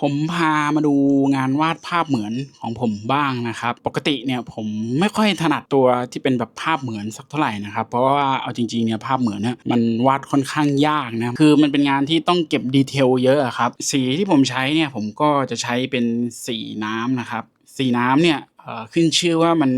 ผมพามาดูงานวาดภาพเหมือนของผมบ้างนะครับ ปกติเนี่ยผมไม่ค่อยถนัดตัวที่เป็นแบบภาพเหมือนสักเท่าไหร่นะครับ เพราะว่าเอาจริงๆเนี่ยภาพเหมือนเนี่ยมันวาดค่อนข้างยากนะคือมันเป็นงานที่ต้องเก็บดีเทลเยอะครับสีที่ผมใช้เนี่ยผมก็จะใช้เป็นสีน้ำนะครับ สีน้ำเนี่ยขึ้นชื่อว่ามัน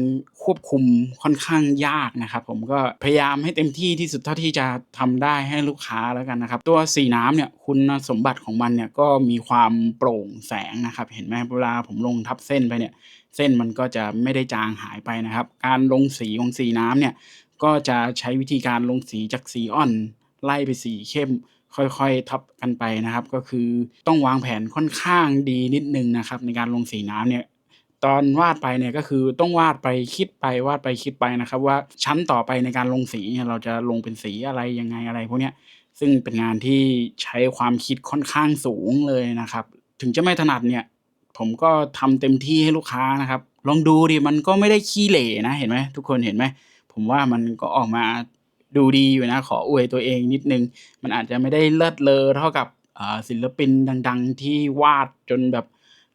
ควบคุมค่อนข้างยากนะครับผมก็พยายามให้เต็มที่ที่สุดเท่าที่จะทำได้ให้ลูกค้าแล้วกันนะครับ ตัวสีน้ำเนี่ยคุณสมบัติของมันเนี่ยก็มีความโปร่งแสงนะครับ เห็นไหมเวลาผมลงทับเส้นไปเนี่ยเส้นมันก็จะไม่ได้จางหายไปนะครับ การลงสีของสีน้ำเนี่ยก็จะใช้วิธีการลงสีจากสีอ่อน ไล่ไปสีเข้มค่อยๆทับกันไปนะครับ ก็คือต้องวางแผนค่อนข้างดีนิดนึงนะครับ ในการลงสีน้ำเนี่ย ตอนวาดไปเนี่ยก็คือต้องวาดไปคิดไปวาดไปคิดไปนะครับ ว่าชั้นต่อไปในการลงสีเราจะลงเป็นสีอะไรยังไงอะไรพวกเนี้ยซึ่งเป็นงานที่ใช้ความคิดค่อนข้างสูงเลยนะครับ ถึงจะไม่ถนัดเนี่ย ผมก็ทำเต็มที่ให้ลูกค้านะครับ ลองดูดิมันก็ไม่ได้ขี้เหร่นะเห็นไหมทุกคนเห็นไหมผมว่ามันก็ออกมาดูดีอยู่นะขออวยตัวเองนิดนึง มันอาจจะไม่ได้เลิศเลอเท่ากับศิลปินดัง ๆ ที่วาดจนแบบ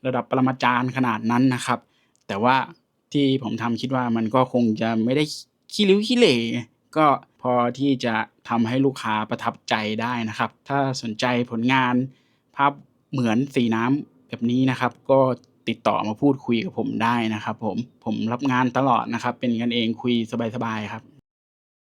ระดับปรมาจารย์ขนาดนั้นนะครับ แต่ว่าที่ผมทำคิดว่ามันก็คงจะไม่ได้ขี้ริ้วขี้เหร่ก็พอที่จะทำให้ลูกค้าประทับใจได้นะครับ ถ้าสนใจผลงานภาพเหมือนสีน้ำแบบนี้นะครับ ก็ติดต่อมาพูดคุยกับผมได้นะครับ ผมผมรับงานตลอดนะครับ เป็นกันเองคุยสบายๆครับ